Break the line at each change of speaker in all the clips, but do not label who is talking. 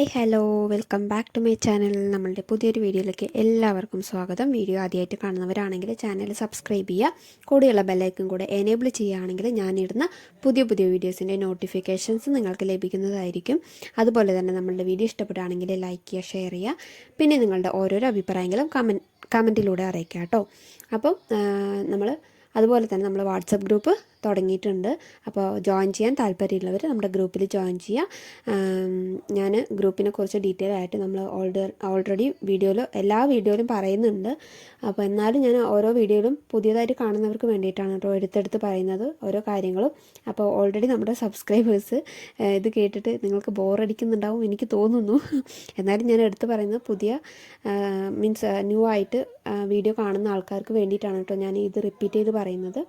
Hi hello welcome back to my channel. നമ്മളുടെ പുതിയൊരു വീഡിയോയിലേക്ക് എല്ലാവർക്കും സ്വാഗതം. വീഡിയോ ആദ്യമായിട്ട് കാണുന്നവരാണെങ്കിൽ ചാനൽ സബ്സ്ക്രൈബ് ചെയ്യുക. കൂടെയുള്ള ബെല്ലൈക്കും കൂടെ എനേബിൾ ചെയ്യുകയാണെങ്കിൽ ഞാനിടുന്ന പുതിയ പുതിയ വീഡിയോസിന്റെ നോട്ടിഫിക്കേഷൻസ് നിങ്ങൾക്ക് ലഭിക്കുന്നതായിരിക്കും. അതുപോലെ തന്നെ നമ്മളുടെ വീഡിയോ ഇഷ്ടപ്പെടുകയാണെങ്കിൽ ലൈക്ക് ചെയ്യുക ഷെയർ ചെയ്യുക. പിന്നെ നിങ്ങളുടെ ഓരോരോ അഭിപ്രായങ്ങളും കമന്റ് കമന്റിലൂടെ അറിയിക്കുക കേട്ടോ. അപ്പം നമ്മൾ അതുപോലെ തന്നെ നമ്മൾ വാട്സപ്പ് ഗ്രൂപ്പ് തുടങ്ങിയിട്ടുണ്ട്. അപ്പോൾ ജോയിൻ ചെയ്യാൻ താല്പര്യമുള്ളവർ നമ്മുടെ ഗ്രൂപ്പിൽ ജോയിൻ ചെയ്യുക. ഞാൻ ഗ്രൂപ്പിനെ കുറിച്ച് ഡീറ്റെയിൽ ആയിട്ട് നമ്മൾ ഓൾറെഡി വീഡിയോയിൽ എല്ലാ വീഡിയോയിലും പറയുന്നുണ്ട്. അപ്പോൾ എന്നാലും ഞാൻ ഓരോ വീഡിയോയിലും പുതിയതായിട്ട് കാണുന്നവർക്ക് വേണ്ടിയിട്ടാണ് കേട്ടോ എടുത്തെടുത്ത് പറയുന്നത് ഓരോ കാര്യങ്ങളും. അപ്പോൾ ഓൾറെഡി നമ്മുടെ സബ്സ്ക്രൈബേഴ്സ് ഇത് കേട്ടിട്ട് നിങ്ങൾക്ക് ബോറടിക്കുന്നുണ്ടാവും എനിക്ക് തോന്നുന്നു. എന്നാലും ഞാൻ എടുത്ത് പറയുന്നത് പുതിയ മീൻസ് ന്യൂ ആയിട്ട് വീഡിയോ കാണുന്ന ആൾക്കാർക്ക് വേണ്ടിയിട്ടാണ് കേട്ടോ ഞാൻ ഇത് റിപ്പീറ്റ് ചെയ്ത് പറയുന്നത്.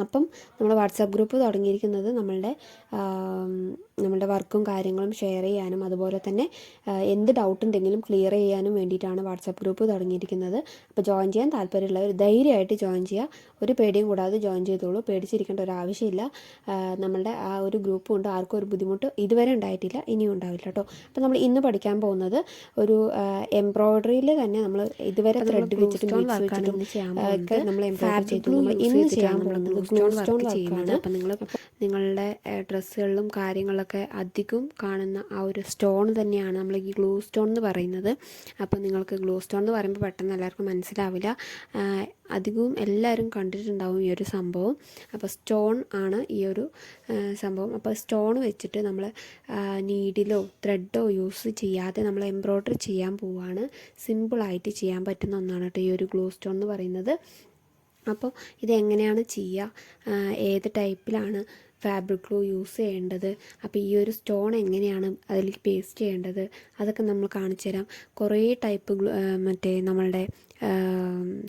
അപ്പം നമ്മുടെ വാട്സാപ്പ് ഗ്രൂപ്പ് തുടങ്ങിയിരിക്കുന്നത് നമ്മളുടെ നമ്മളുടെ വർക്കും കാര്യങ്ങളും ഷെയർ ചെയ്യാനും അതുപോലെ തന്നെ എന്ത് ഡൗട്ട് ഉണ്ടെങ്കിലും ക്ലിയർ ചെയ്യാനും വേണ്ടിയിട്ടാണ് വാട്സാപ്പ് ഗ്രൂപ്പ് തുടങ്ങിയിരിക്കുന്നത്. അപ്പോൾ ജോയിൻ ചെയ്യാൻ താല്പര്യമുള്ളവർ ധൈര്യമായിട്ട് ജോയിൻ ചെയ്യുക. ഒരു പേടിയും കൂടാതെ ജോയിൻ ചെയ്തോളൂ. പേടിച്ചിരിക്കേണ്ട ഒരു ആവശ്യമില്ല. നമ്മളുടെ ആ ഒരു ഗ്രൂപ്പ് കൊണ്ട് ആർക്കും ഒരു ബുദ്ധിമുട്ട് ഇതുവരെ ഉണ്ടായിട്ടില്ല. ഇനിയും ഉണ്ടാവില്ല കേട്ടോ അപ്പോൾ നമ്മൾ ഇന്ന് പഠിക്കാൻ പോകുന്നത് ഒരു എംബ്രോയിഡറിയിൽ തന്നെ നമ്മൾ ഇതുവരെ ത്രെഡ് വെച്ചിട്ട് നമ്മൾ എംബ്രോയ്ഡറി ചെയ്തു. നമ്മൾ ഇന്ന് ചെയ്യാൻ പോകുന്നത് ഗ്ലൂ സ്റ്റോൺ വർക്കാണ് അപ്പോൾ നിങ്ങൾ നിങ്ങളുടെ ഡ്രസ്സുകളിലും കാര്യങ്ങളിലൊക്കെ അധികം കാണുന്ന ആ ഒരു സ്റ്റോൺ തന്നെയാണ് നമ്മൾ ഈ ഗ്ലൂ സ്റ്റോൺ എന്ന് പറയുന്നത്. അപ്പോൾ നിങ്ങൾക്ക് ഗ്ലൂ സ്റ്റോൺ എന്ന് പറയുമ്പോൾ പെട്ടെന്ന് എല്ലാവർക്കും മനസ്സിലാവില്ല. അധികവും എല്ലാവരും കണ്ടിട്ടുണ്ടാവും ഈ ഒരു സംഭവം. അപ്പോൾ സ്റ്റോൺ ആണ് ഈ ഒരു സംഭവം. അപ്പോൾ സ്റ്റോൺ വെച്ചിട്ട് നമ്മൾ നീഡിലോ ത്രെഡോ യൂസ് ചെയ്യാതെ നമ്മൾ എംബ്രോയ്ഡറി ചെയ്യാൻ പോവുകയാണ് സിമ്പിളായിട്ട് ചെയ്യാൻ പറ്റുന്ന ഒന്നാണ് കേട്ടോ ഈ ഒരു ഗ്ലൂ സ്റ്റോൺ എന്ന് പറയുന്നത്. അപ്പോൾ ഇതെങ്ങനെയാണ് ചെയ്യുക ഏത് ടൈപ്പിലാണ് ഫാബ്രിക് ഗ്ലൂ യൂസ് ചെയ്യേണ്ടത്. അപ്പോൾ ഈ ഒരു സ്റ്റോൺ എങ്ങനെയാണ് അതിലേക്ക് പേസ്റ്റ് ചെയ്യേണ്ടത്? അതൊക്കെ നമ്മൾ കാണിച്ചു തരാം കുറേ ടൈപ്പ് മറ്റേ നമ്മളുടെ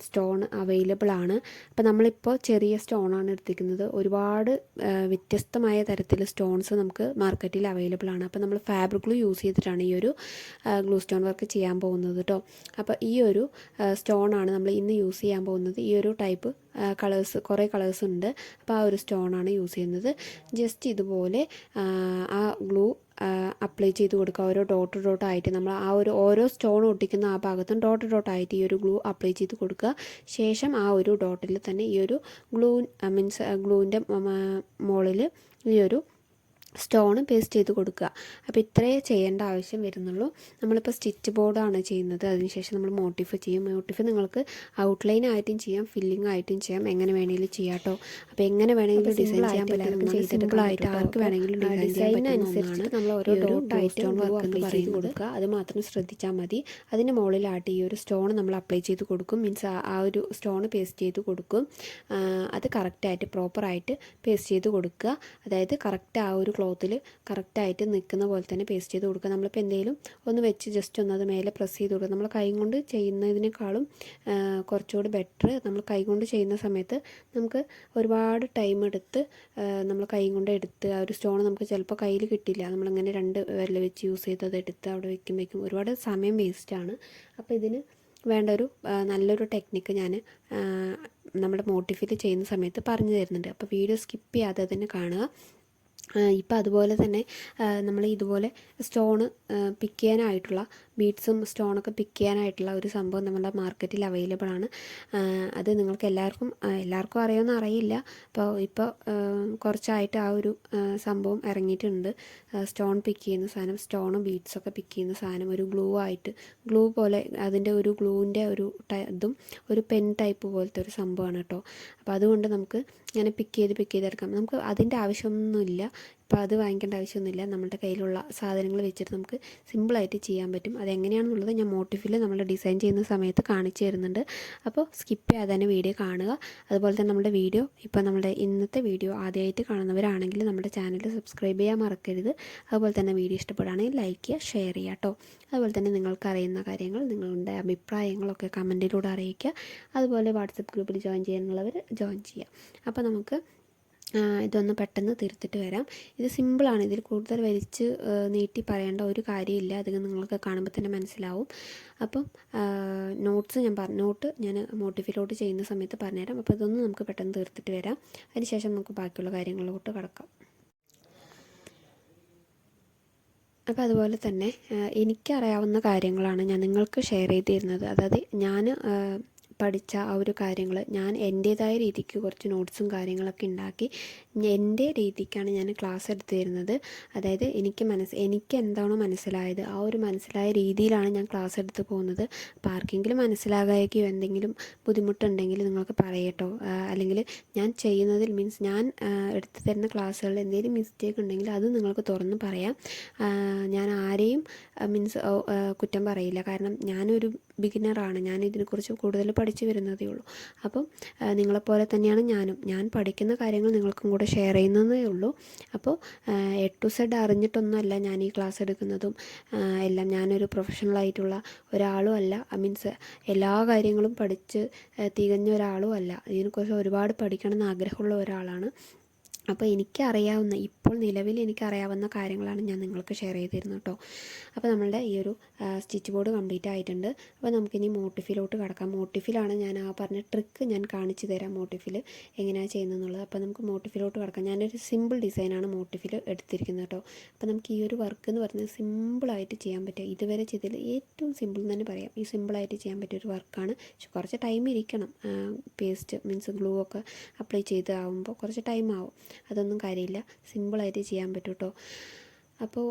സ്റ്റോൺ അവൈലബിൾ ആണ്. അപ്പോൾ നമ്മളിപ്പോൾ ചെറിയ സ്റ്റോൺ ആണ് എടുത്തിരിക്കുന്നത്. ഒരുപാട് വ്യത്യസ്തമായ തരത്തിൽ സ്റ്റോൺസ് നമുക്ക് മാർക്കറ്റിൽ അവൈലബിൾ ആണ്. അപ്പോൾ നമ്മൾ ഫാബ്രിക് ഗ്ലൂ യൂസ് ചെയ്തിട്ടാണ് ഈ ഒരു ഗ്ലൂ സ്റ്റോൺ വർക്ക് ചെയ്യാൻ പോകുന്നത് കേട്ടോ അപ്പോൾ ഈ ഒരു സ്റ്റോൺ ആണ് നമ്മൾ ഇന്ന് യൂസ് ചെയ്യാൻ പോകുന്നത്. ഈ ഒരു ടൈപ്പ് കളേഴ്സ് കുറേ കളേഴ്സ് ഉണ്ട്. അപ്പോൾ ആ ഒരു സ്റ്റോൺ ആണ് യൂസ് ചെയ്യുന്നത്. ജസ്റ്റ് ഇതുപോലെ ആ ഗ്ലൂ അപ്ലൈ ചെയ്ത് കൊടുക്കുക. ഓരോ ഡോട്ട് ഡോട്ട് ആയിട്ട് നമ്മൾ ആ ഒരു ഓരോ സ്റ്റോൺ ഒട്ടിക്കുന്ന ആ ഭാഗത്തും ഡോട്ട് ഡോട്ട് ആയിട്ട് ഈ ഒരു ഗ്ലൂ അപ്ലൈ ചെയ്ത് കൊടുക്കുക. ശേഷം ആ ഒരു ഡോട്ടിൽ തന്നെ ഈ ഒരു ഗ്ലൂ മീൻസ് ഗ്ലൂവിന്റെ മുകളിൽ ഈ ഒരു സ്റ്റോൺ പേസ്റ്റ് ചെയ്ത് കൊടുക്കുക. അപ്പോൾ ഇത്രയേ ചെയ്യേണ്ട ആവശ്യം വരുന്നുള്ളൂ. നമ്മളിപ്പോൾ സ്റ്റിച്ച് ബോർഡാണ് ചെയ്യുന്നത്. അതിനുശേഷം നമ്മൾ മോട്ടിഫ് ചെയ്യും. മോട്ടിഫ് നിങ്ങൾക്ക് ഔട്ട്ലൈൻ ആയിട്ടും ചെയ്യാം ഫില്ലിംഗ് ആയിട്ടും ചെയ്യാം. എങ്ങനെ വേണമെങ്കിലും ചെയ്യാം കേട്ടോ അപ്പോൾ എങ്ങനെ വേണമെങ്കിലും ഡിസൈൻ ചെയ്യാൻ പറ്റുന്ന സിമ്പിളായിട്ട് ആർക്ക് വേണമെങ്കിലും ഡിസൈൻ അനുസരിച്ച് നമ്മൾ ഓരോ ഡോട്ടായിട്ട് വർക്ക് ചെയ്ത് കൊടുക്കുക. അത് മാത്രം ശ്രദ്ധിച്ചാൽ മതി. അതിന് മുകളിലായിട്ട് ഈ ഒരു സ്റ്റോൺ നമ്മൾ അപ്ലൈ ചെയ്ത് കൊടുക്കും. മീൻസ് ആ ഒരു സ്റ്റോൺ പേസ്റ്റ് ചെയ്ത് കൊടുക്കും. അത് കറക്റ്റായിട്ട് പ്രോപ്പറായിട്ട് പേസ്റ്റ് ചെയ്ത് കൊടുക്കുക. അതായത് കറക്റ്റ് ആ ഒരു ക്ലോത്തിൽ കറക്റ്റായിട്ട് നിൽക്കുന്ന പോലെ തന്നെ പേസ്റ്റ് ചെയ്ത് കൊടുക്കുക. നമ്മളിപ്പോൾ എന്തെങ്കിലും ഒന്ന് വെച്ച് ജസ്റ്റ് ഒന്ന് അത് മേലെ പ്രസ് ചെയ്ത് കൊടുക്കുക. നമ്മൾ കൈ കൊണ്ട് ചെയ്യുന്നതിനേക്കാളും കുറച്ചുകൂടി ബെറ്റർ നമ്മൾ കൈ കൊണ്ട് ചെയ്യുന്ന സമയത്ത് നമുക്ക് ഒരുപാട് ടൈം എടുത്ത് നമ്മൾ കൈ കൊണ്ട് എടുത്ത് ആ ഒരു സ്റ്റോൺ നമുക്ക് ചിലപ്പോൾ കയ്യിൽ കിട്ടില്ല. നമ്മളിങ്ങനെ രണ്ട് വിരൽ വെച്ച് യൂസ് ചെയ്ത് അത് എടുത്ത് അവിടെ വെക്കും വെക്കും. ഒരുപാട് സമയം വേസ്റ്റാണ് അപ്പോൾ ഇതിന് വേണ്ട ഒരു നല്ലൊരു ടെക്നിക്ക് ഞാൻ നമ്മുടെ മോട്ടിഫിൽ ചെയ്യുന്ന സമയത്ത് പറഞ്ഞു തരുന്നുണ്ട്. അപ്പോൾ വീഡിയോ സ്കിപ്പ് ചെയ്യാതെ തന്നെ കാണുക. ഇപ്പം അതുപോലെ തന്നെ നമ്മൾ ഇതുപോലെ സ്റ്റോണ് പിക്ക് ചെയ്യാനായിട്ടുള്ള ബീഡ്സും സ്റ്റോണൊക്കെ പിക്ക് ചെയ്യാനായിട്ടുള്ള ഒരു സംഭവം നമ്മുടെ മാർക്കറ്റിൽ അവൈലബിൾ ആണ്. അത് നിങ്ങൾക്ക് എല്ലാവർക്കും എല്ലാവർക്കും അറിയുമെന്ന് അറിയില്ല. അപ്പോൾ ഇപ്പോൾ കുറച്ചായിട്ട് ആ ഒരു സംഭവം ഇറങ്ങിയിട്ടുണ്ട്. സ്റ്റോൺ പിക്ക് ചെയ്യുന്ന സാധനം സ്റ്റോണും ബീഡ്സൊക്കെ പിക്ക് ചെയ്യുന്ന സാധനം ഒരു ഗ്ലൂ ആയിട്ട് ഗ്ലൂ പോലെ അതിന്റെ ഒരു ഗ്ലൂവിന്റെ ഒരു ഇതും ഒരു പെൻ ടൈപ്പ് പോലത്തെ ഒരു സംഭവമാണ് കേട്ടോ. അപ്പോൾ അതുകൊണ്ട് നമുക്ക് ഇങ്ങനെ പിക്ക് ചെയ്ത് പിക്ക് ചെയ്തെടുക്കാം നമുക്ക് അതിന്റെ ആവശ്യമൊന്നുമില്ല. അപ്പോൾ അത് വാങ്ങിക്കേണ്ട ആവശ്യമൊന്നുമില്ല. നമ്മുടെ കയ്യിലുള്ള സാധനങ്ങൾ വെച്ചിട്ട് നമുക്ക് സിമ്പിളായിട്ട് ചെയ്യാൻ പറ്റും. അതെങ്ങനെയാണെന്നുള്ളത് ഞാൻ മോട്ടിഫിൽ നമ്മൾ ഡിസൈൻ ചെയ്യുന്ന സമയത്ത് കാണിച്ചു തരുന്നുണ്ട്. അപ്പോൾ സ്കിപ്പ് ചെയ്യാതെ തന്നെ വീഡിയോ കാണുക. അതുപോലെ തന്നെ നമ്മുടെ വീഡിയോ ഇപ്പോൾ നമ്മുടെ ഇന്നത്തെ വീഡിയോ ആദ്യമായിട്ട് കാണുന്നവരാണെങ്കിൽ നമ്മുടെ ചാനൽ സബ്സ്ക്രൈബ് ചെയ്യാൻ മറക്കരുത്. അതുപോലെ തന്നെ വീഡിയോ ഇഷ്ടപ്പെടുകയാണെങ്കിൽ ലൈക്ക് ചെയ്യുക ഷെയർ ചെയ്യുക കേട്ടോ. അതുപോലെ തന്നെ നിങ്ങൾക്ക് അറിയുന്ന കാര്യങ്ങൾ നിങ്ങളുടെ അഭിപ്രായങ്ങളൊക്കെ കമന്റിലൂടെ അറിയിക്കുക. അതുപോലെ വാട്സപ്പ് ഗ്രൂപ്പിൽ ജോയിൻ ചെയ്യാനുള്ളവർ ജോയിൻ ചെയ്യുക. അപ്പോൾ നമുക്ക് ഇതൊന്ന് പെട്ടെന്ന് തീർത്തിട്ട് വരാം. ഇത് സിമ്പിളാണ് ഇതിൽ കൂടുതൽ വലിച്ച് നീട്ടി പറയേണ്ട ഒരു കാര്യമില്ല. അത് നിങ്ങൾക്ക് കാണുമ്പോൾ തന്നെ മനസ്സിലാവും. അപ്പം നോട്ട്സ് ഞാൻ പറഞ്ഞു നോട്ട് ഞാൻ മോട്ടിഫിലോട്ട് ചെയ്യുന്ന സമയത്ത് പറഞ്ഞുതരാം. അപ്പോൾ ഇതൊന്ന് നമുക്ക് പെട്ടെന്ന് തീർത്തിട്ട് വരാം. അതിനുശേഷം നമുക്ക് ബാക്കിയുള്ള കാര്യങ്ങളിലോട്ട് കടക്കാം. അപ്പോൾ അതുപോലെ തന്നെ എനിക്കറിയാവുന്ന കാര്യങ്ങളാണ് ഞാൻ നിങ്ങൾക്ക് ഷെയർ ചെയ്തിരുന്നത്. അതായത് ഞാൻ പഠിച്ച ആ ഒരു കാര്യങ്ങൾ ഞാൻ എന്റേതായ രീതിക്ക് കുറച്ച് നോട്ട്സും കാര്യങ്ങളൊക്കെ ഉണ്ടാക്കി എന്റെ രീതിക്കാണ് ഞാൻ ക്ലാസ് എടുത്തു തരുന്നത് അതായത് എനിക്ക് മനസ്സ് എനിക്ക് എന്താണോ മനസ്സിലായത് ആ ഒരു മനസ്സിലായ രീതിയിലാണ് ഞാൻ ക്ലാസ് എടുത്ത് പോകുന്നത്. അപ്പോൾ ആർക്കെങ്കിലും മനസ്സിലാകാതിരിക്കുകയോ എന്തെങ്കിലും ബുദ്ധിമുട്ടുണ്ടെങ്കിൽ നിങ്ങൾക്ക് പറയട്ടോ. അല്ലെങ്കിൽ ഞാൻ ചെയ്യുന്നതിൽ മീൻസ് ഞാൻ എടുത്തു തരുന്ന ക്ലാസ്സുകളിൽ എന്തെങ്കിലും മിസ്റ്റേക്ക് ഉണ്ടെങ്കിൽ അത് നിങ്ങൾക്ക് തുറന്ന് പറയാം. ഞാൻ ആരെയും മീൻസ് കുറ്റം പറയില്ല. കാരണം ഞാനൊരു ബിഗിനറാണ് ഞാൻ ഇതിനെക്കുറിച്ച് കൂടുതൽ പഠിച്ചു വരുന്നതേ ഉള്ളൂ. അപ്പം നിങ്ങളെപ്പോലെ തന്നെയാണ് ഞാനും. ഞാൻ പഠിക്കുന്ന കാര്യങ്ങൾ നിങ്ങൾക്കും കൂടെ ഷെയർ ചെയ്യുന്നതേ ഉള്ളൂ. അപ്പോൾ എ ടു സെഡ് അറിഞ്ഞിട്ടൊന്നുമല്ല ഞാൻ ഈ ക്ലാസ് എടുക്കുന്നതും. എല്ലാം ഞാനൊരു പ്രൊഫഷണൽ ആയിട്ടുള്ള ഒരാളും അല്ല. ഐ മീൻസ് എല്ലാ കാര്യങ്ങളും പഠിച്ച് തികഞ്ഞ ഒരാളും അല്ല. ഇതിനെക്കുറിച്ച് ഒരുപാട് പഠിക്കണം എന്ന് ആഗ്രഹമുള്ള ഒരാളാണ്. അപ്പോൾ എനിക്കറിയാവുന്ന ഇപ്പോൾ നിലവിൽ എനിക്കറിയാവുന്ന കാര്യങ്ങളാണ് ഞാൻ നിങ്ങൾക്ക് ഷെയർ ചെയ്ത് തരുന്നത് കേട്ടോ. അപ്പോൾ നമ്മളുടെ ഈ ഒരു സ്റ്റിച്ച് ബോർഡ് കംപ്ലീറ്റ് ആയിട്ടുണ്ട്. അപ്പോൾ നമുക്കിനി മോട്ടിഫിലോട്ട് കിടക്കാം. മോട്ടിഫിലാണ് ഞാൻ ആ പറഞ്ഞ ട്രിക്ക് ഞാൻ കാണിച്ചു തരാം മോട്ടിഫിൽ എങ്ങനെയാണ് ചെയ്യുന്നതെന്നുള്ളത്. അപ്പോൾ നമുക്ക് മോട്ടിഫിലോട്ട് കിടക്കാം. ഞാനൊരു സിമ്പിൾ ഡിസൈനാണ് മോട്ടിഫിൽ എടുത്തിരിക്കുന്നത് കേട്ടോ. അപ്പോൾ നമുക്ക് ഈ ഒരു വർക്ക് എന്ന് പറയുന്നത് സിമ്പിളായിട്ട് ചെയ്യാൻ പറ്റുക. ഇതുവരെ ചെയ്തതിൽ ഏറ്റവും സിമ്പിൾ എന്ന് തന്നെ പറയാം. ഈ സിമ്പിളായിട്ട് ചെയ്യാൻ പറ്റിയ ഒരു വർക്കാണ് പക്ഷെ കുറച്ച് ടൈം ഇരിക്കണം. പേസ്റ്റ് മീൻസ് ഗ്ലൂ ഒക്കെ അപ്ലൈ ചെയ്ത് ആവുമ്പോൾ കുറച്ച് ടൈം ആവും. അതൊന്നും കാര്യമില്ല. സിമ്പിളായിട്ട് ചെയ്യാൻ പറ്റും കേട്ടോ അപ്പോൾ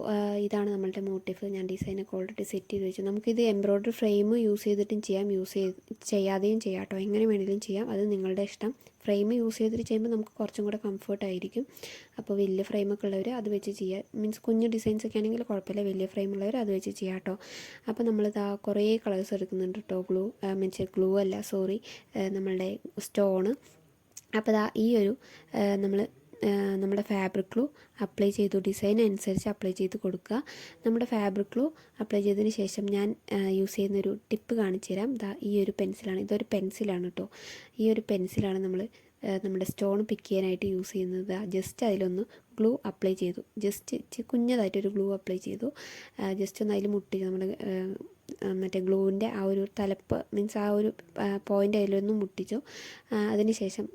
ഇതാണ് നമ്മളുടെ മോട്ടീഫ്. ഞാൻ ഡിസൈനൊക്കെ ഓൾറെഡി സെറ്റ് ചെയ്ത് വെച്ചു. നമുക്കിത് എംബ്രോയ്ഡറി ഫ്രെയിം യൂസ് ചെയ്തിട്ടും ചെയ്യാം. യൂസ് ചെയ്ത് ചെയ്യാതെയും ചെയ്യാം കേട്ടോ. എങ്ങനെ വേണമെങ്കിലും ചെയ്യാം. അത് നിങ്ങളുടെ ഇഷ്ടം. ഫ്രെയിം യൂസ് ചെയ്തിട്ട് ചെയ്യുമ്പോൾ നമുക്ക് കുറച്ചും കൂടെ കംഫർട്ട് ആയിരിക്കും. അപ്പോൾ വലിയ ഫ്രെയിമൊക്കെ ഉള്ളവർ അത് വെച്ച് ചെയ്യാം. മീൻസ് കുഞ്ഞു ഡിസൈൻസ് ഒക്കെ ആണെങ്കിൽ കുഴപ്പമില്ല. വലിയ ഫ്രെയിം ഉള്ളവർ അത് വെച്ച് ചെയ്യാം കേട്ടോ. അപ്പോൾ നമ്മളിതാ കുറേ കളേഴ്സ് എടുക്കുന്നുണ്ട് കേട്ടോ. ഗ്ലൂ മീൻസ് ഗ്ലൂ അല്ല സോറി നമ്മളുടെ സ്റ്റോണ്. അപ്പോൾ ദാ ഈ ഒരു നമ്മൾ നമ്മുടെ ഫാബ്രിക് ഗ്ലൂ അപ്ലൈ ചെയ്തു. ഡിസൈൻ അനുസരിച്ച് അപ്ലൈ ചെയ്ത് കൊടുക്കുക. നമ്മുടെ ഫാബ്രിക് ഗ്ലൂ അപ്ലൈ ചെയ്തതിന് ശേഷം ഞാൻ യൂസ് ചെയ്യുന്നൊരു ടിപ്പ് കാണിച്ചു തരാം. ദാ ഈ ഒരു പെൻസിലാണ് ഇതൊരു പെൻസിലാണ് കേട്ടോ ഈ ഒരു പെൻസിലാണ് നമ്മൾ നമ്മുടെ സ്റ്റോൺ പിക്ക് ചെയ്യാനായിട്ട് യൂസ് ചെയ്യുന്നത്. ജസ്റ്റ് അതിലൊന്ന് ഗ്ലൂ അപ്ലൈ ചെയ്തു. ജസ്റ്റ് കുഞ്ഞതായിട്ടൊരു ഗ്ലൂ അപ്ലൈ ചെയ്തു. ജസ്റ്റ് ഒന്ന് അതിൽ മുട്ടി നമ്മൾ മറ്റേ ഗ്ലൂവിന്റെ ആ ഒരു തലപ്പ് മീൻസ് ആ ഒരു പോയിന്റ് അതിലൊന്ന് മുട്ടിച്ചു. അതിന് ശേഷം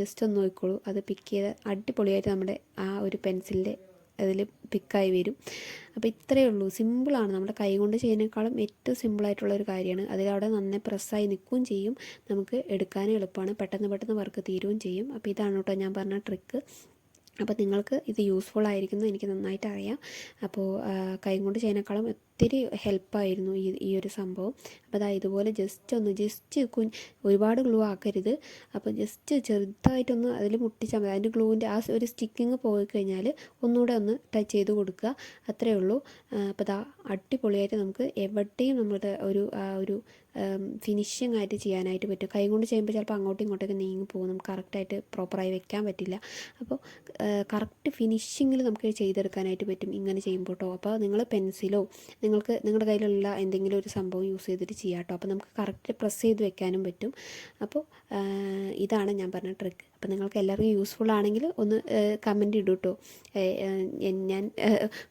ജസ്റ്റ് ഒന്ന് നോക്കിക്കോളൂ. അത് പിക്ക് ചെയ്ത് അടിപൊളിയായിട്ട് നമ്മുടെ ആ ഒരു പെൻസിലിന്റെ അതിൽ പിക്കായി വരും. അപ്പോൾ ഇത്രയേ ഉള്ളൂ. സിമ്പിളാണ് നമ്മുടെ കൈ കൊണ്ട് ചെയ്യുന്നതിനേക്കാളും ഏറ്റവും സിമ്പിളായിട്ടുള്ള ഒരു കാര്യമാണ്. അതിലവിടെ നന്നായി പ്രസ്സായി നിൽക്കുകയും ചെയ്യും. നമുക്ക് എടുക്കാനും എളുപ്പമാണ്. പെട്ടെന്ന് പെട്ടെന്ന് വർക്ക് തീരുകയും ചെയ്യും. അപ്പോൾ ഇതാണ് കേട്ടോ ഞാൻ പറഞ്ഞ ട്രിക്ക് അപ്പോൾ നിങ്ങൾക്ക് ഇത് യൂസ്ഫുൾ ആയിരിക്കുന്നു. എനിക്ക് നന്നായിട്ട് അറിയാം. അപ്പോൾ കൈ കൊണ്ട് ചെയ്യുന്നതിനേക്കാളും ഒത്തിരി ഹെൽപ്പായിരുന്നു ഈ ഈ ഒരു സംഭവം. അപ്പോൾ അതാ ഇതുപോലെ ജസ്റ്റ് ഒന്ന് ജസ്റ്റ് കു ഒരുപാട് ഗ്ലൂ ആക്കരുത്. അപ്പോൾ ജസ്റ്റ് ചെറുതായിട്ടൊന്ന് അതിൽ മുട്ടിച്ചാൽ മതി. അതിന്റെ ഗ്ലൂവിന്റെ ആ ഒരു സ്റ്റിക്കിങ് പോയി കഴിഞ്ഞാൽ ഒന്നുകൂടെ ഒന്ന് ടച്ച് ചെയ്ത് കൊടുക്കുക. അത്രയേ ഉള്ളൂ. അപ്പോൾ ദാ അടിപൊളിയായിട്ട് നമുക്ക് എവിടെയും നമ്മുടെ ഒരു ആ ഒരു ഫിനിഷിങ് ആയിട്ട് ചെയ്യാനായിട്ട് പറ്റും. കൈ കൊണ്ട് ചെയ്യുമ്പോൾ ചിലപ്പോൾ അങ്ങോട്ടും ഇങ്ങോട്ടൊക്കെ നീങ്ങി പോകും. നമുക്ക് കറക്റ്റായിട്ട് പ്രോപ്പറായി വെക്കാൻ പറ്റില്ല. അപ്പോൾ കറക്റ്റ് ഫിനിഷിങ്ങിൽ നമുക്ക് ചെയ്തെടുക്കാനായിട്ട് പറ്റും. ഇങ്ങനെ ചെയ്യുമ്പോൾ കേട്ടോ അപ്പോൾ നിങ്ങൾ പെൻസിലോ നിങ്ങൾക്ക് നിങ്ങളുടെ കയ്യിലുള്ള എന്തെങ്കിലും ഒരു സംഭവം യൂസ് ചെയ്തിട്ട് ചെയ്യാം കേട്ടോ അപ്പോൾ നമുക്ക് കറക്റ്റ് പ്രസ് ചെയ്ത് വെക്കാനും പറ്റും. അപ്പോൾ ഇതാണ് ഞാൻ പറഞ്ഞ ട്രിക്ക് അപ്പോൾ നിങ്ങൾക്ക് എല്ലാവർക്കും യൂസ്ഫുൾ ആണെങ്കിൽ ഒന്ന് കമന്റ് ഇടൂ കേട്ടോ ഞാൻ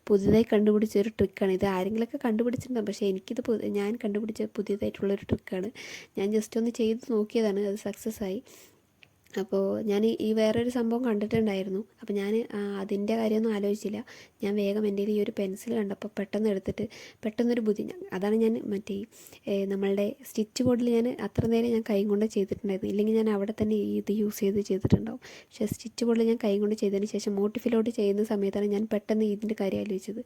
പുതിയതായി കണ്ടുപിടിച്ച ഒരു ട്രിക്കാണ് ഇത് ആരെങ്കിലുമൊക്കെ കണ്ടുപിടിച്ചിട്ടുണ്ടാകും പക്ഷേ എനിക്കിത് ഞാൻ കണ്ടുപിടിച്ച പുതിയതായിട്ടുള്ളൊരു ട്രിക്കാണ് ഞാൻ ജസ്റ്റ് ഒന്ന് ചെയ്ത് നോക്കിയതാണ്. അത് സക്സസ് ആയി. അപ്പോൾ ഞാൻ ഈ- വേറൊരു സംഭവം കണ്ടിട്ടുണ്ടായിരുന്നു. അപ്പോൾ ഞാൻ അതിന്റെ കാര്യമൊന്നും ആലോചിച്ചില്ല. ഞാൻ വേഗം എന്റെ ഈ ഒരു പെൻസിൽ കണ്ടപ്പോൾ പെട്ടെന്ന് എടുത്തിട്ട് പെട്ടെന്നൊരു ബുദ്ധി അതാണ് ഞാൻ മറ്റേ നമ്മളുടെ സ്റ്റിച്ച് ബോർഡിൽ ഞാൻ അത്ര നേരം ഞാൻ കൈ കൊണ്ട് ചെയ്തിട്ടുണ്ടായിരുന്നു. ഇല്ലെങ്കിൽ ഞാൻ അവിടെ തന്നെ ഇത് യൂസ് ചെയ്ത് ചെയ്തിട്ടുണ്ടാവും. പക്ഷേ സ്റ്റിച്ച് ബോർഡിൽ ഞാൻ കൈ കൊണ്ട് ചെയ്തതിന് ശേഷം മോട്ടിഫിലോട്ട് ചെയ്യുന്ന സമയത്താണ് ഞാൻ പെട്ടെന്ന് ഇതിന്റെ കാര്യം ആലോചിച്ചത്.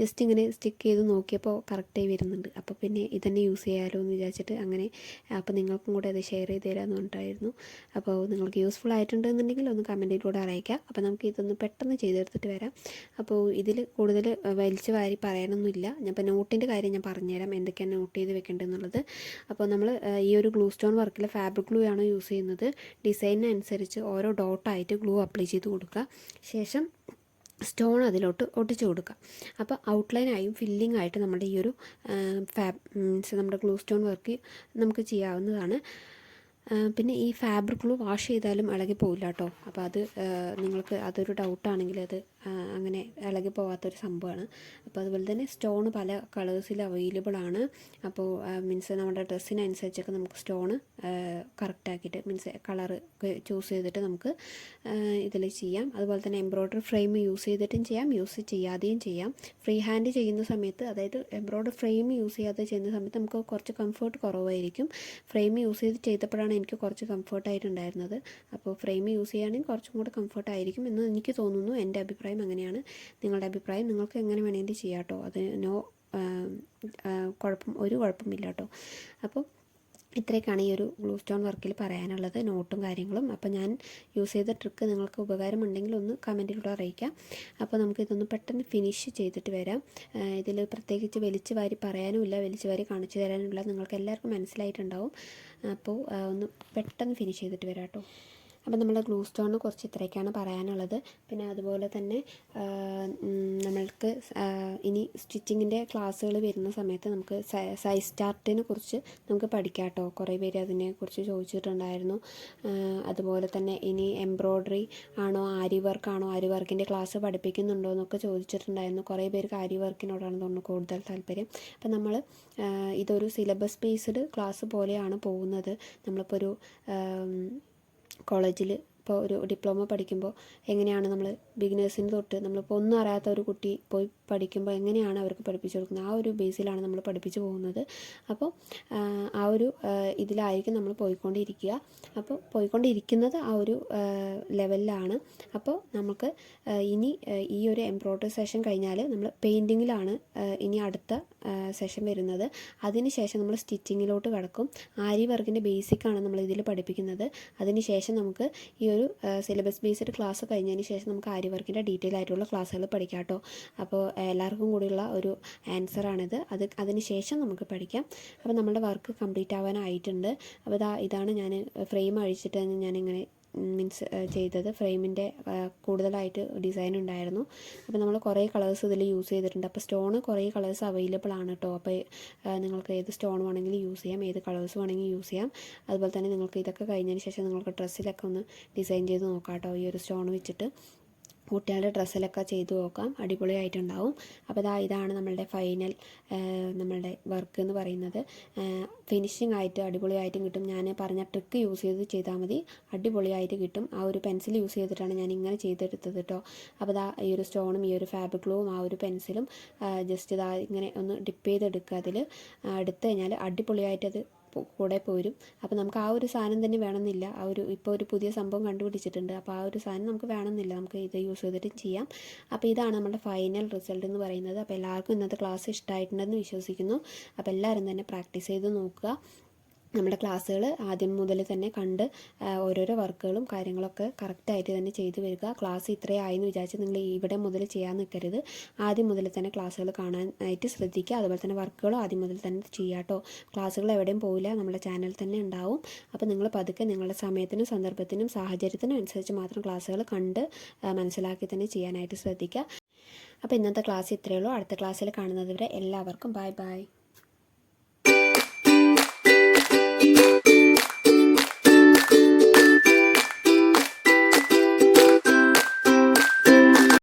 ജസ്റ്റ് ഇങ്ങനെ സ്റ്റിക്ക് ചെയ്ത് നോക്കിയപ്പോൾ കറക്റ്റായി വരുന്നുണ്ട്. അപ്പോൾ പിന്നെ ഇത് തന്നെ യൂസ് ചെയ്യാമല്ലോ എന്ന് വിചാരിച്ചിട്ട് അങ്ങനെ അപ്പോൾ നിങ്ങൾക്കും കൂടെ അത് ഷെയർ ചെയ്ത് തരാമെന്ന് പറഞ്ഞിട്ടായിരുന്നു. അപ്പോൾ നിങ്ങൾക്ക് യൂസ്ഫുൾ ആയിട്ടുണ്ട് എന്നുണ്ടെങ്കിൽ ഒന്ന് കമന്റിലൂടെ അറിയിക്കാം അപ്പോൾ നമുക്ക് ഇതൊന്ന് പെട്ടെന്ന് ചെയ്തെടുത്തിട്ട് വരാം. അപ്പോൾ ഇതിൽ കൂടുതൽ വലിച്ചു വാരി പറയാനൊന്നുമില്ല. ഞാൻ ഇപ്പോൾ നോട്ടിന്റെ കാര്യം ഞാൻ പറഞ്ഞുതരാം. എന്തൊക്കെയാണ് നോട്ട് ചെയ്ത് വെക്കേണ്ടതെന്നുള്ളത്. അപ്പോൾ നമ്മൾ ഈ ഒരു ഗ്ലൂ സ്റ്റോൺ വർക്കിൽ ഫാബ്രിക് ഗ്ലൂ ആണ് യൂസ് ചെയ്യുന്നത്. ഡിസൈനിനനുസരിച്ച് ഓരോ ഡോട്ടായിട്ട് ഗ്ലൂ അപ്ലൈ ചെയ്ത് കൊടുക്കുക. ശേഷം സ്റ്റോൺ അതിലോട്ട് ഒട്ടിച്ചു കൊടുക്കുക. അപ്പോൾ ഔട്ട്ലൈനായും ഫില്ലിംഗ് ആയിട്ട് നമ്മുടെ ഈ ഒരു ഫാബ് നമ്മുടെ ഗ്ലൂ സ്റ്റോൺ വർക്ക് നമുക്ക് ചെയ്യാവുന്നതാണ്. പിന്നെ ഈ ഫാബ്രിക് ഗ്ലൂ വാഷ് ചെയ്താലും ഇളകി പോവില്ല കേട്ടോ അപ്പോൾ അത് നിങ്ങൾക്ക് അതൊരു ഡൗട്ടാണെങ്കിൽ അത് അങ്ങനെ ഇളകി പോകാത്തൊരു സംഭവമാണ്. അപ്പോൾ അതുപോലെ തന്നെ സ്റ്റോൺ പല കളേഴ്സിൽ അവൈലബിൾ ആണ്. അപ്പോൾ മീൻസ് നമ്മുടെ ഡ്രസ്സിനനുസരിച്ചൊക്കെ നമുക്ക് സ്റ്റോൺ കറക്റ്റ് ആക്കിയിട്ട് മീൻസ് കളർ ചൂസ് ചെയ്തിട്ട് നമുക്ക് ഇതിൽ ചെയ്യാം. അതുപോലെ തന്നെ എംബ്രോയ്ഡറി ഫ്രെയിം യൂസ് ചെയ്തിട്ടും ചെയ്യാം യൂസ് ചെയ്യാതെയും ചെയ്യാം. ഫ്രീ ഹാൻഡ് ചെയ്യുന്ന സമയത്ത് അതായത് എംബ്രോയ്ഡറി ഫ്രെയിം യൂസ് ചെയ്യാതെ ചെയ്യുന്ന സമയത്ത് നമുക്ക് കുറച്ച് കംഫർട്ട് കുറവായിരിക്കും. ഫ്രെയിം യൂസ് ചെയ്ത് ചെയ്തപ്പോഴാണ് എനിക്ക് കുറച്ച് കംഫർട്ടായിട്ടുണ്ടായിരുന്നത് അപ്പോൾ ഫ്രെയിം യൂസ് ചെയ്യുകയാണെങ്കിൽ കുറച്ചും കൂടെ കംഫർട്ടായിരിക്കും എന്ന് എനിക്ക് തോന്നുന്നു എന്റെ അഭിപ്രായം. അങ്ങനെയാണ്. നിങ്ങളുടെ അഭിപ്രായം നിങ്ങൾക്ക് എങ്ങനെ വേണമെങ്കിൽ ചെയ്യാം കേട്ടോ അത് നോ കുഴപ്പം ഒരു കുഴപ്പമില്ല കേട്ടോ അപ്പോൾ ഇത്രയൊക്കെയാണ് ഈ ഒരു ഗ്ലൂ സ്റ്റോൺ വർക്കിൽ പറയാനുള്ളത് നോട്ടും കാര്യങ്ങളും. അപ്പോൾ ഞാൻ യൂസ് ചെയ്ത ട്രിക്ക് നിങ്ങൾക്ക് ഉപകാരമുണ്ടെങ്കിൽ ഒന്ന് കമന്റിലൂടെ അറിയിക്കാം. അപ്പോൾ നമുക്ക് ഇതൊന്ന് പെട്ടെന്ന് ഫിനിഷ് ചെയ്തിട്ട് വരാം. ഇതിൽ പ്രത്യേകിച്ച് വലിച്ചു വാരി പറയാനുമില്ല വലിച്ചു വാരി കാണിച്ചു തരാനുമില്ല നിങ്ങൾക്ക് എല്ലാവർക്കും മനസ്സിലായിട്ടുണ്ടാവും. അപ്പോൾ ഒന്ന് പെട്ടെന്ന് ഫിനിഷ് ചെയ്തിട്ട് വരാം കേട്ടോ അപ്പോൾ നമ്മുടെ ഗ്ലൂ സ്റ്റോണിന് കുറച്ച് ഇത്രയൊക്കെയാണ് പറയാനുള്ളത്. പിന്നെ അതുപോലെ തന്നെ നമ്മൾക്ക് ഇനി സ്റ്റിച്ചിങ്ങിന്റെ ക്ലാസ്സുകൾ വരുന്ന സമയത്ത് നമുക്ക് സൈസ് ചാർട്ടിനെ കുറിച്ച് നമുക്ക് പഠിക്കാം കേട്ടോ കുറേ പേര് അതിനെക്കുറിച്ച് ചോദിച്ചിട്ടുണ്ടായിരുന്നു. അതുപോലെ തന്നെ ഇനി എംബ്രോയ്ഡറി ആണോ ആരി വർക്കാണോ ആരി വർക്കിന്റെ ക്ലാസ് പഠിപ്പിക്കുന്നുണ്ടോ എന്നൊക്കെ ചോദിച്ചിട്ടുണ്ടായിരുന്നു. കുറേ പേർക്ക് ആരി വർക്കിനോടാണ് തോന്നുന്നു കൂടുതൽ താല്പര്യം. അപ്പം നമ്മൾ ഇതൊരു സിലബസ് ബേസ്ഡ് ക്ലാസ് പോലെയാണ് പോകുന്നത്. നമ്മളിപ്പോൾ ഒരു കോളേജിൽ ഇപ്പോൾ ഒരു ഡിപ്ലോമ പഠിക്കുമ്പോൾ എങ്ങനെയാണ് നമ്മൾ ബിഗിനേഴ്സിന് തൊട്ട് നമ്മളിപ്പോൾ ഒന്നും അറിയാത്ത ഒരു കുട്ടി പോയി പഠിക്കുമ്പോൾ എങ്ങനെയാണ് അവർക്ക് പഠിപ്പിച്ചു കൊടുക്കുന്നത്? ആ ഒരു ബേസിലാണ് നമ്മൾ പഠിപ്പിച്ചു പോകുന്നത്. അപ്പോൾ ആ ഒരു ഇതിലായിരിക്കും നമ്മൾ പോയിക്കൊണ്ടിരിക്കുക. അപ്പോൾ പോയിക്കൊണ്ടിരിക്കുന്നത് ആ ഒരു ലെവലിലാണ് അപ്പോൾ നമുക്ക് ഇനി ഈ ഒരു എംബ്രോയ്ഡറി സെഷൻ കഴിഞ്ഞാൽ നമ്മൾ പെയിന്റിങ്ങിലാണ് ഇനി അടുത്ത സെഷൻ വരുന്നത്. അതിന് ശേഷം നമ്മൾ സ്റ്റിച്ചിങ്ങിലോട്ട് കടക്കും. ആരി വർക്കിന്റെ ബേസിക്കാണ് നമ്മൾ ഇതിൽ പഠിപ്പിക്കുന്നത്. അതിന് ശേഷം നമുക്ക് ഈ സിലബസ് ബേസ്ഡ് ക്ലാസ് കഴിഞ്ഞതിന് ശേഷം നമുക്ക് ആര്യ വർക്കിന്റെ ഡീറ്റെയിൽ ആയിട്ടുള്ള ക്ലാസ്സുകൾ പഠിക്കാം കേട്ടോ അപ്പോൾ എല്ലാവർക്കും കൂടിയുള്ള ഒരു ആൻസറാണിത് അത് അതിന് ശേഷം നമുക്ക് പഠിക്കാം. അപ്പോൾ നമ്മുടെ വർക്ക് കംപ്ലീറ്റ് ആവാനായിട്ടുണ്ട്. അപ്പോൾ ഇതാ ഇതാണ് ഞാൻ ഫ്രെയിം അഴിച്ചിട്ട് ഞാനിങ്ങനെ മീൻസ് ചെയ്തത്. ഫ്രെയിമിന്റെ കൂടുതലായിട്ട് ഡിസൈൻ ഉണ്ടായിരുന്നു. അപ്പോൾ നമ്മൾ കുറേ കളേഴ്സ് ഇതിൽ യൂസ് ചെയ്തിട്ടുണ്ട്. അപ്പോൾ സ്റ്റോണ് കുറേ കളേഴ്സ് അവൈലബിൾ ആണ് കേട്ടോ അപ്പോൾ നിങ്ങൾക്ക് ഏത് സ്റ്റോൺ വേണമെങ്കിലും യൂസ് ചെയ്യാം. ഏത് കളേഴ്സ് വേണമെങ്കിലും യൂസ് ചെയ്യാം. അതുപോലെ തന്നെ നിങ്ങൾക്ക് ഇതൊക്കെ കഴിഞ്ഞതിന് ശേഷം നിങ്ങൾക്ക് ഡ്രസ്സിലൊക്കെ ഒന്ന് ഡിസൈൻ ചെയ്ത് നോക്കാം കേട്ടോ ഈ ഒരു സ്റ്റോൺ വെച്ചിട്ട്. കുട്ടികളുടെ ഡ്രസ്സിലൊക്കെ ചെയ്തു നോക്കാം. അടിപൊളിയായിട്ടുണ്ടാവും. അപ്പോൾ ഇതാ ഇതാണ് നമ്മളുടെ ഫൈനൽ നമ്മളുടെ വർക്ക് എന്ന് പറയുന്നത്. ഫിനിഷിംഗ് ആയിട്ട് അടിപൊളിയായിട്ടും കിട്ടും. ഞാൻ പറഞ്ഞ ട്രിക്ക് യൂസ് ചെയ്ത് ചെയ്താൽ മതി. അടിപൊളിയായിട്ട് കിട്ടും. ആ ഒരു പെൻസിൽ യൂസ് ചെയ്തിട്ടാണ് ഞാൻ ഇങ്ങനെ ചെയ്തെടുത്തത് കേട്ടോ. അപ്പോൾ ഇതാ ഈ ഒരു സ്റ്റോണും ഈ ഒരു ഫാബ്രിക് ഗ്ലൂവും ആ ഒരു പെൻസിലും ജസ്റ്റ് ഇതാ ഇങ്ങനെ ഒന്ന് ഡിപ്പ് ചെയ്തെടുക്കുക അതിൽ. എടുത്തു കഴിഞ്ഞാൽ അടിപൊളിയായിട്ടത് കൂടെ പോരും. അപ്പോൾ നമുക്ക് ആ ഒരു സാധനം തന്നെ വേണമെന്നില്ല. ആ ഒരു ഇപ്പോൾ ഒരു പുതിയ സംഭവം കണ്ടുപിടിച്ചിട്ടുണ്ട്. അപ്പോൾ ആ ഒരു സാധനം നമുക്ക് വേണമെന്നില്ല. നമുക്ക് ഇത് യൂസ് ചെയ്തിട്ടും ചെയ്യാം. അപ്പോൾ ഇതാണ് നമ്മുടെ ഫൈനൽ റിസൾട്ട് എന്ന് പറയുന്നത്. അപ്പോൾ എല്ലാവർക്കും ഇന്നത്തെ ക്ലാസ് ഇഷ്ടമായിട്ടുണ്ടെന്ന് വിശ്വസിക്കുന്നു. അപ്പോൾ എല്ലാവരും തന്നെ പ്രാക്ടീസ് ചെയ്ത് നോക്കുക. നമ്മുടെ ക്ലാസ്സുകൾ ആദ്യം മുതൽ തന്നെ കണ്ട് ഓരോരോ വർക്കുകളും കാര്യങ്ങളൊക്കെ കറക്റ്റായിട്ട് തന്നെ ചെയ്തു വരിക. ക്ലാസ് ഇത്രയായി എന്ന് വിചാരിച്ച് നിങ്ങൾ ഇവിടെ മുതൽ ചെയ്യാൻ നിൽക്കരുത്. ആദ്യം മുതൽ തന്നെ ക്ലാസ്സുകൾ കാണാനായിട്ട് ശ്രദ്ധിക്കുക. അതുപോലെ തന്നെ വർക്കുകളും ആദ്യം മുതൽ തന്നെ ചെയ്യാട്ടോ ക്ലാസ്സുകൾ എവിടെയും പോവില്ല നമ്മുടെ ചാനൽ തന്നെ ഉണ്ടാവും. അപ്പോൾ നിങ്ങൾ പതുക്കെ നിങ്ങളുടെ സമയത്തിനും സന്ദർഭത്തിനും സാഹചര്യത്തിനും അനുസരിച്ച് മാത്രം ക്ലാസ്സുകൾ കണ്ട് മനസ്സിലാക്കി തന്നെ ചെയ്യാനായിട്ട് ശ്രദ്ധിക്കുക. അപ്പോൾ ഇന്നത്തെ ക്ലാസ് ഇത്രയേ ഉള്ളൂ. അടുത്ത ക്ലാസ്സിൽ കാണുന്നത് വരെ എല്ലാവർക്കും ബൈ ബൈ